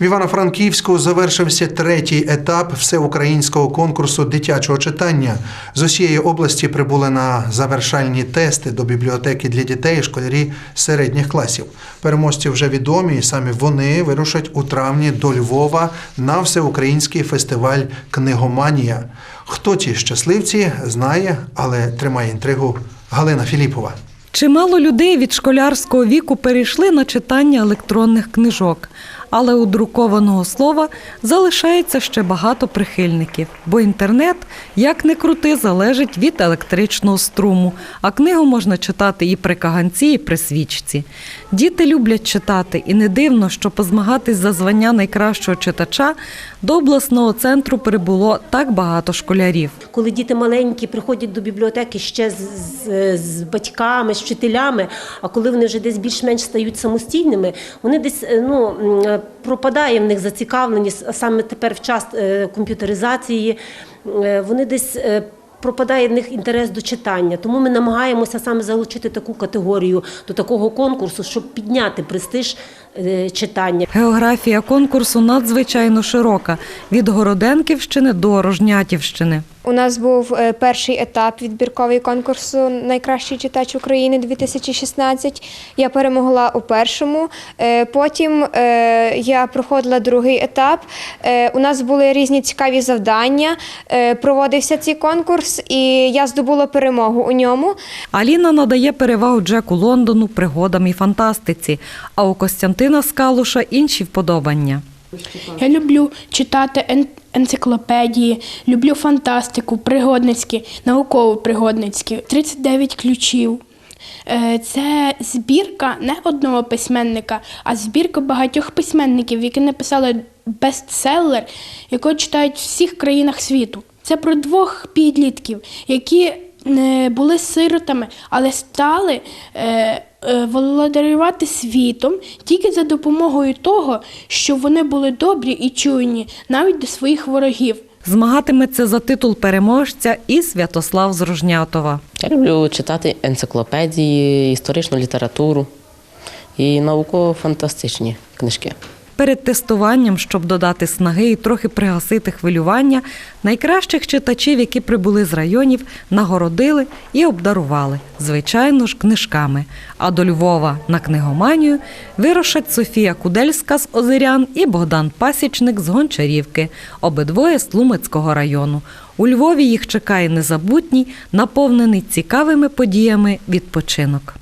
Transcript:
В Івано-Франківську завершився третій етап всеукраїнського конкурсу дитячого читання. З усієї області прибули на завершальні тести до бібліотеки для дітей і школярі середніх класів. Переможці вже відомі, і саме вони вирушать у травні до Львова на всеукраїнський фестиваль Книгоманія. Хто ті щасливці, знає, але тримає інтригу Галина Філіпова. Чимало людей від школярського віку перейшли на читання електронних книжок, але у друкованого слова залишається ще багато прихильників, бо інтернет, як не крути, залежить від електричного струму, а книгу можна читати і при каганці, і при свічці. Діти люблять читати, і не дивно, що позмагатись за звання найкращого читача до обласного центру прибуло так багато школярів. коли діти маленькі приходять до бібліотеки ще з, з, з батьками, з вчителями, а коли вони вже десь більш-менш стають самостійними, вони десь е, ну, пропадає в них зацікавленість, саме тепер в час е, комп'ютеризації, е, вони десь. Пропадає в них інтерес до читання, тому ми намагаємося саме залучити таку категорію до такого конкурсу, щоб підняти престиж е, читання. Географія конкурсу надзвичайно широка від Городенківщини до Рожнятівщини. У нас був е, перший етап відбірковий конкурсу Найкращий читач України 2016. Я перемогла у першому. Е, Потім я проходила другий етап. У нас були різні цікаві завдання. Проводився цей конкурс, і я здобула перемогу у ньому. Аліна надає перевагу Джеку Лондону, пригодам і фантастиці, а у Костянтина Скалуша інші вподобання. Я люблю читати ен- енциклопедії, люблю фантастику, пригодницькі, науково-пригодницькі. 39 ключів. Е, Це збірка не одного письменника, а збірка багатьох письменників, які написали бестселер, якого читають в всіх країнах світу. Це про двох підлітків, які не були сиротами, але стали е, е, володарювати світом тільки за допомогою того, що вони були добрі і чуйні навіть до своїх ворогів. Змагатиметься за титул переможця і Святослав з Рожнятова. Я люблю читати енциклопедії, історичну літературу і науково-фантастичні книжки. Перед тестуванням, щоб додати снаги і трохи пригасити хвилювання, найкращих читачів, які прибули з районів, нагородили і обдарували, звичайно ж, книжками. А до Львова на книгоманію вирушать Софія Кудельська з Озерян і Богдан Пасічник з Гончарівки, обидвоє з Лумецького району. У Львові їх чекає незабутній, наповнений цікавими подіями відпочинок.